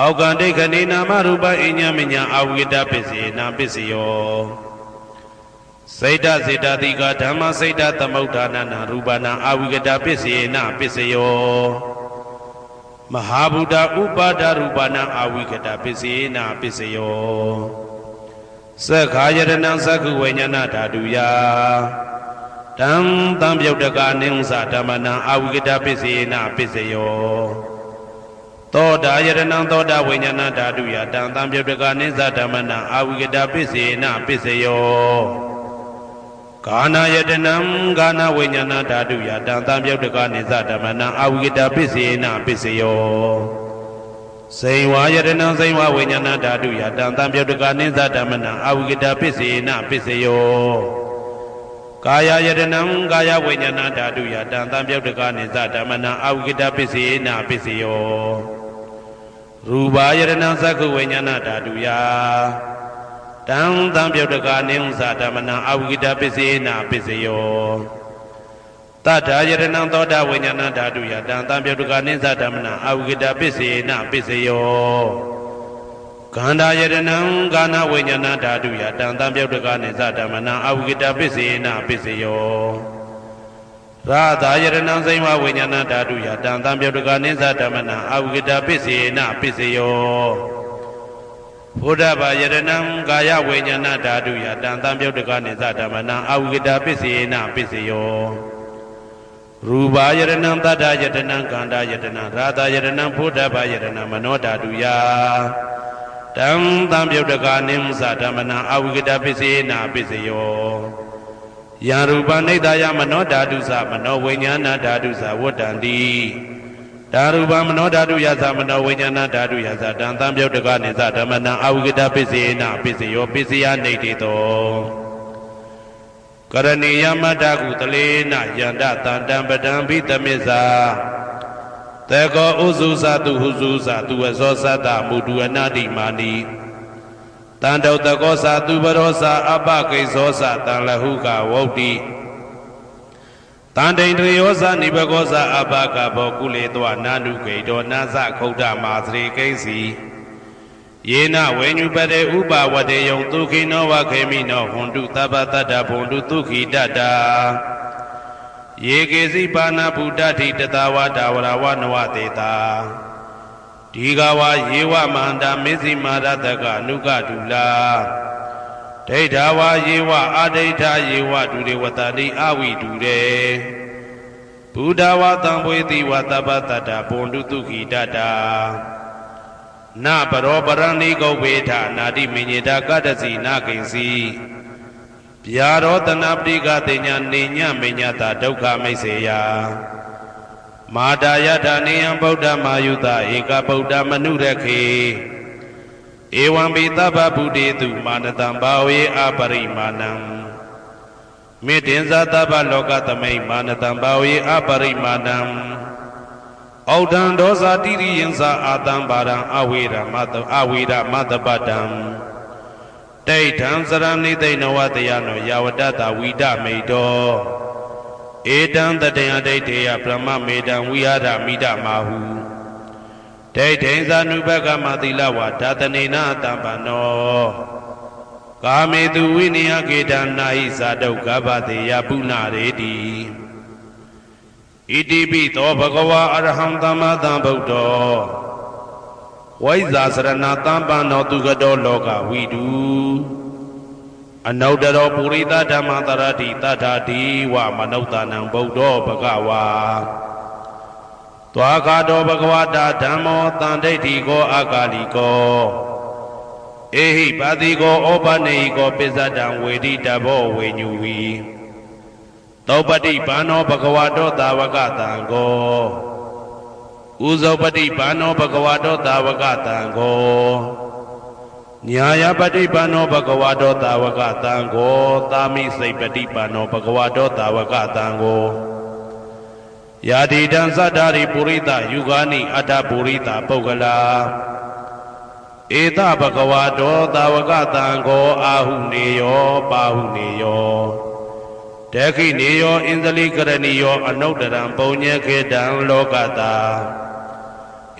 အောက်ကံဒိဋ္ဌနေနာမရူပအညမညာအာဝိတပစ္စေနာပစ္စယောစိတ်တစေတတိကဓမ္မစိတ်တသမုဋ္ဌာနနာရူပနာအာဝိကတပစ္စေနာပစ္စယောမဟာဗုဒ္ဓဥပါဒရူပနာအာဝိကတပစ္စေနာပစ္စယောသက္ခာယရဏံသက္ခုဝိညာဏဓာတုယတံတံပြုတ်တကာနိဥ္စဓမ္မနာအာဝိကတပစ္စေနာပစ္စယော သောတာယရဏံသောတာဝိညာဏဓာတုယတံတံပြုတ်တကာနိစ္စဓမ္မနာအာဝိကတပစ္စေနာပစ္စယောကာနာယတနံကာနာဝိညာဏဓာတုယတံတံပြုတ်တကာနိစ္စဓမ္မနာအာဝိကတပစ္စေနာပစ္စယောစိန်ဝါယတနံစိန်ဝဝိညာဏဓာတုယတံတံပြုတ်တကာနိစ္စဓမ္မနာအာဝိကတပစ္စေနာပစ္စယောကာယယတနံကာယဝိညာဏဓာတုယတံတံပြုတ်တကာနိစ္စဓမ္မနာအာဝိကတပစ္စေနာပစ္စယော ရူပါယတနံသက္ခုဝိညာဏဓာတုယတံတံပြုတ်တကာနိဥ္စဓမ္မနာအာဝိကတပစ္စေနာပစ္စယောတတ္ထာယတနံသောတာဝိညာဏဓာတုယတံတံပြုတ်တကာနိစ္စဓမ္မနာအာဝိကတပစ္စေနာပစ္စယောကန္တာယတနံကာနဝိညာဏဓာတုယတံတံပြုတ်တကာနိစ္စဓမ္မနာအာဝိကတပစ္စေနာပစ္စယော ရာသာယတနံစိမ္မဝိညာဏဓာတုယတံတံပြုတ်တကာနိစ္စဓမ္မနာအာဝိကတပစ္စေနာပစ္စယောဘုဒ္ဓဘာယတနံကာယဝိညာဏဓာတုယတံတံပြုတ်တကာနိစ္စဓမ္မနာအာဝိကတပစ္စေနာပစ္စယောရူပါယတနံတတ္တယတနံကန္တာယတနံရာသာယတနံဘုဒ္ဓဘာယတနံမနောဓာတုယတံတံပြုတ်တကာနိမ္စဓမ္မနာအာဝိကတပစ္စေနာပစ္စယော ယံရူပနိဒာယမနောဓာတုသမနောဝိညာဏဓာတုသဝတ္တန္တိဓာရူပမနောဓာတုယသမနောဝိညာဏဓာတုယသတံတံပြုတ်တကာနိသဓမ္မနာအာဝိကတပစ္စေနာပစ္စယောပစ္စယနေတိတောကရဏီယမတ္တကုတလေနယန္တတန္တံပဒံဘိတမိစ္ဆာတေကောဥစုသတုဟုစုသတုဝဇောသတ္တမုဒုအနာတိမာနိ တန္တုတကောသသူပရောသအပကိဇောသတံလဟုကဝုတ်တိတန်တိန်တယောဇနိဘကောဇအပကဘောကုလေတောနာနုဂိတောနာသခုဒ္ဓမာသရေကိစီယေနဝေညုပတေဥပဝတေယံဒုခိနောဝခေမိနောဟွန်တုသဗ္ဗတတ္တဘွန်တုဒုခိတတ္တာယေကေစီပါဏဗုဒ္ဓတိတတဝတာဝရဝနဝတေတာ ဒီဃဝယေဝမန္တာမေဇိမာရတကအနုကဒူလာဒိဋ္ဌဝယေဝအာဒိဋ္ဌယေဝဒုရေဝတတိအဝိဒုရေဘုဒ္ဓဝတံဘွေတိဝတပ္ပတတ္တဘွန်တုတုခိတတ္တာနပရောပရဏိကုတ်ဝေထနာတိမညေတာကတ္တစီနာကိဉ္စီဗျာရောတနာပတိကတိညာနေညမညတာဒုက္ခမိတ်စေယ မာတာယထာနေယံဗုဒ္ဓမာယုတဧကဗုဒ္ဓမနုရခေဧဝံပိသဗ္ဗဗုဒေတုမာနတံဘာဝေအပရိမာဏံမေတ္တင်္ဇာသဗ္ဗလောကသမိတ်မာနတံဘာဝေအပရိမာဏံဩဒံဒောဇာတိရိယံသာအာတံပါရံအဝေရမတအဝေရမတပတံဒိဋ္ဌံစရဏိသိဏဝတယနောယဝတတဝိဒမိတော ဧတံတတယဒိဋ္ဌေယဗြဟ္မမေတံဝိဟာရမိဒမာဟုဒိဋ္ဌိဇာနုဘကမတိလဝဒါတနေနာတံပနောကာမေတုဝိနယကေတနာဟိဇာတုကဗ္ဗတေယပုဏ္ဏရေတိဣတိပိသောဘဂဝါအရဟံသမ္မာသမ္ဗုဒ္ဓောဝိဇာစရဏတံပန္နောသူကတောလောကဝိတု အနုတ္တရောပုရိသဓမ္မတရတိတထာတိဝမနုဿာနံဗုဒ္ဓောဘဂဝါသွားခါတော်ဘဂဝတာဓမ္မောတန်ဒိဋ္ဌိကောအာကာလိကောအေဟိပါတိကောဩပနေဟိကောပိစ္ဆတံဝေတိတဘောဝေညူဝီသောပတိဘာနောဘဂဝတောတာဝကတံကောဥဇောပတိဘာနောဘဂဝတောတာဝကတံကော ညာယပတိပန္နောဘဂဝတောတာဝကတံကိုသာမိစိတ်ပတိပန္နောဘဂဝတောတာဝကတံကိုယာတိတံသတ္တာရိပုရိသယူဂာနိအတ္တပုရိသပုဂ္ဂလာဧတဘဂဝတောတာဝကတံကိုအာဟုနေယောပါဟုနေယောတခိနေယောဣန္ဒလိကရဏီယောအနုတ္တရံပုံညေခေတံလောကတာ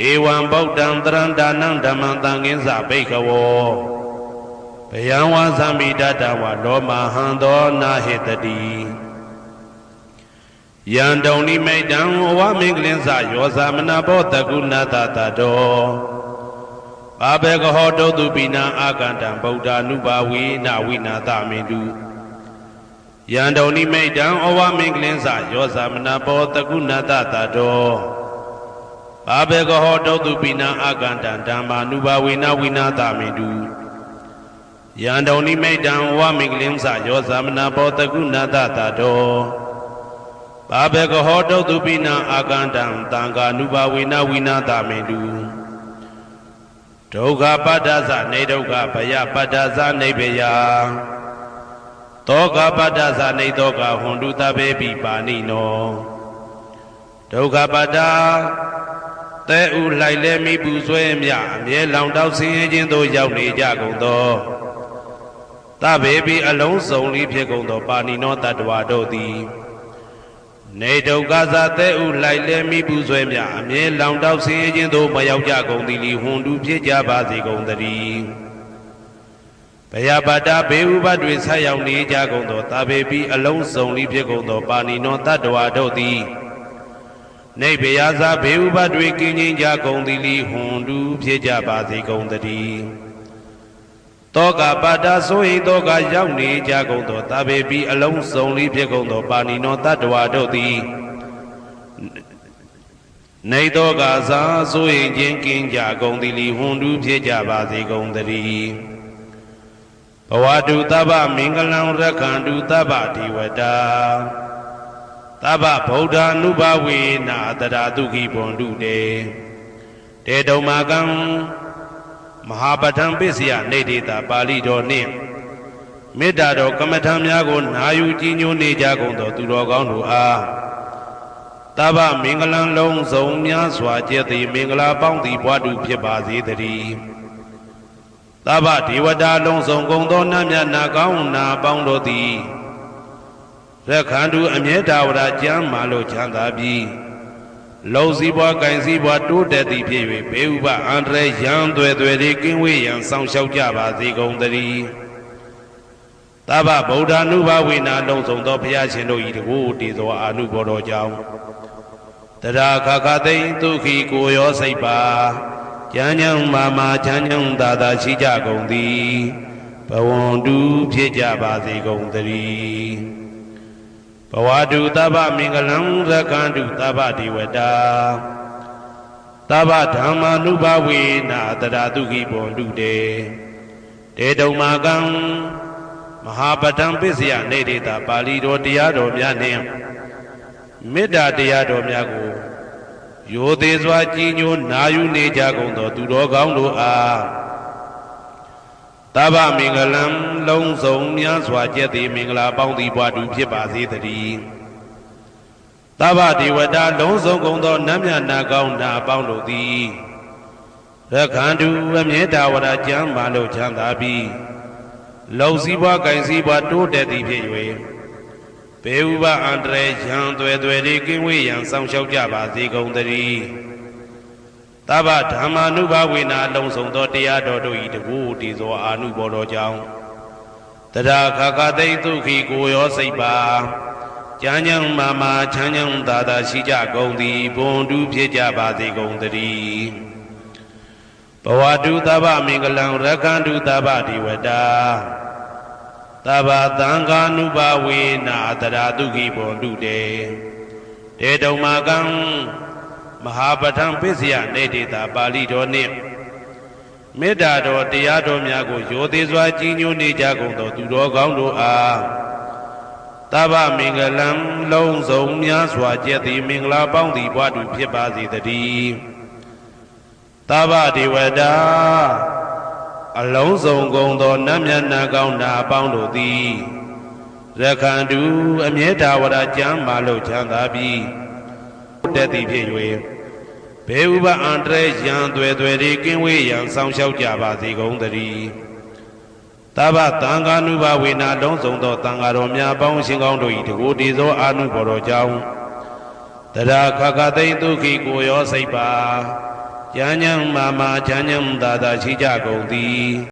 ဧဝံဗုဒ္ဓံတရန္တာနံဓမ္မံသံဃင်းစဘိက္ခဝောဘယံဝါသံမိတတဝလောမဟံသောနာဟေတတိယံတုံနိမိတံဝဝမင်္ဂလင်းစယောဇာမနာဘောတကုဏတတတောဘာဘေကဟောတုတုပိနာအာကန္တံဗုဒ္ဓ ानु ဘာဝေနဝိနာတမေတုယံတုံနိမိတံဩဝမင်္ဂလင်းစယောဇာမနာဘောတကုဏတတတော ဘာဘေကဟောတုတုပိနာအာကန္တံဓမ္မာနုဘာဝေနဝိနာတမေတုယံတုံနိမိတံဩဝမင်္ဂလင်းစယောဇာမနာဘောတကုဏတတတောဘာဘေကဟောတုတုပိနာအာကန္တံတံဃာနုဘာဝေနဝိနာတမေတုဒုက္ခပတ္တသနေဒုက္ခဘယပတ္တသနေဘယတောကပတ္တသနေတောကဟွန်တုတဘေပိပါဏိနောဒုက္ခပတ္တ တဲဥလိုက်လဲမိပူဆွဲမြအမြဲလောင်တောက်ဆင်းရဲခြင်းသို့ရောက်နေကြကုန်သောတဘေပိအလုံးစုံလေးဖြစ်ကုန်သော ပါဏိနောတတ္တဝါတို့သည်နေဒုက္ခသာသဲဥလိုက်လဲမိပူဆွဲမြအမြဲလောင်တောက်ဆင်းရဲခြင်းသို့မရောက်ကြကုန်သည်လီဟွန်တူဖြစ်ကြပါစေကုန်သတည်းဘယပါတာဘေဥပတွေဆက်ရောက်နေကြကုန်သောတာဘေပိအလုံးစုံလေးဖြစ်ကုန်သော ပါဏိနောတတ္တဝါတို့သည် နေဘယသာဘေဥပတွေကင်းချင်းကြကုန်သည်လီဟွန်တူဖြစ်ကြပါစေကုန်သတည်းတောကပါတာဆိုရင်တောကရောက်နေကြကုန်သောတာဘေပိအလုံးစုံလေးဖြစ်ကုန်သောပါဏိနောတတ္တဝါတို့သည်နေတောကစားဆိုရင်ချင်းကင်းကြကုန်သည်လီဟွန်တူဖြစ်ကြပါစေကုန်သတည်းဘဝတုတဗ္ဗမင်္ဂလံရက္ခန္တုတဗ္ဗဒီဝတာ တဗ္ဗဗုဒ္ဓ ानु ဘဝေနာတရာတုခိဘွန်တုတေတေတုံမာကံမဟာပဋ္ဌံပစ္စယနေတေတာပါဠိတော်နှင့်မေတ္တာတော်ကမ္မထံများကိုနာယူကြည်ညိုနေကြကုန်သောသူတော်ကောင်းတို့အားတဗ္ဗမင်္ဂလံလုံးစုံများစွာကျက်သည်မင်္ဂလာပေါင်းသည်ဘွားတူဖြစ်ပါစေတည်းတဗ္ဗဒေဝတာလုံးစုံကုန်သောနတ်မြတ်နာကောင်းနာပေါင်းတို့သည် ရခန္တုအမြဲတာဝရကျမ်းမာလို့ချမ်းသာပြီးလုံစည်းပွားကင်စည်းပွားတိုးတက်သည်ဖြစ်၍ဘေဥပအန္တရာယ်ရန်သွဲသွဲတွေကင်းဝေးရန်ဆောင်လျှောက်ကြပါစေကုန်သတည်းတဗ္ဗဗုဒ္ဓ ानु ဘဝေနာလုံးစုံသောဘုရားရှင်တို့ဤတကူတည်သောအာနုဘောတော်ကြောင့်တရာခခသိမ့်ဒုက္ခိကိုရောစိတ်ပါကျမ်းညံမာမာချမ်းညံသာသာရှိကြကုန်သည်ဘဝန္တုဖြစ်ကြပါစေကုန်သတည်း ဘဝတုတဗ္ဗမင်္ဂလံရကန္တုတဗ္ဗဒေဝတာတဗ္ဗဓမ္မာနုဘဝေနာတရာတုခိဘွန်တုတေတေတုံမာကံမဟာပဋ္ဌံပစ္စယနေတေတာပါဠိတော်တရားတော်များနှင့်မေတ္တာတရားတော်များကိုရိုသေးစွာကြည်ညိုနာယူနေကြကုန်သော သူတော်ကောင်းတို့အား တဗ္ဗမင်္ဂလံလုံးစုံများစွာကျက်သည်မင်္ဂလာပေါင်းသည်ဘွားတူဖြစ်ပါစေတည်းတဗ္ဗဒေဝတာလုံးစုံကုန်သောနတ်မြတ်နာကောင်းနာပေါင်းတို့သည်ရခန္တုအမြဲတာဝရကျမ်းမာလို့ချမ်းသာပြီးလုံစည်းပွားကင်စည်းပွားတိုးတက်သည်ဖြစ်၍ဘေဥပအန္တရာယ်ရန်သွဲသွဲလေးကင်းဝေးရန်ဆောင်ရှောက်ကြပါစေကုန်သတည်း တဗ္ဗဓမ္မာနုဘဝေနာလုံဆောင်သောတရားတော်တို့ဤတကူတည်သောအာနုဘောတော်ကြောင့်တရာခခသိမ့်ဒုက္ခိကိုရောစိတ်ပါကျမ်းညံမာမာချမ်းညံသာသာရှိကြကုန်သည်ဘွန်တူဖြစ်ကြပါစေကုန်သတည်းဘဝတုတဗ္ဗမင်္ဂလံရခန္တုတဗ္ဗဒီဝတာသဗ္ဗသံဃာနုဘဝေနာတရာတုခိဘွန်တုတေတေတုံမာကံ မဟာပဋ္ဌံပစ္စယနေတေတာပါဠိတော်နှင့်မေတ္တာတော်တရားတော်များကိုရိုသေစွာကြီးညိုနေကြကုန်သောသူတော်ကောင်းတို့အားတဗ္ဗမင်္ဂလံလုံးစုံများစွာကျက်သည်မင်္ဂလာပေါင်းသည်ဘွားတူဖြစ်ပါစေတည်းတဗ္ဗဒေဝတာအလုံးစုံကုန်သောနတ်မြတ်နာကောင်းနာအပေါင်းတို့သည်ရခန္တုအမြဲတာဝရကျမ်းမာလို့ချမ်းသာပြီးတက်သည်ဖြစ်၍ ဘေဥပအန္တရာယ်ရန်သွဲသွဲတွေကင်းဝေးရန်ဆောင်လျှောက်ကြပါစေကုန်သတည်းတဗ္ဗတံဃာနုဘဝေနာလုံးစုံသောတံဃာတော်များပေါင်းရှင်ကောင်းတို့၏တကူတည်သောအာနုဘော်တော်ကြောင့်တရာခခသိမ့်ဒုက္ခိကိုရောစိတ်ပါကျမ်းညံမာမာချမ်းညံသာသာရှိကြကုန်သည်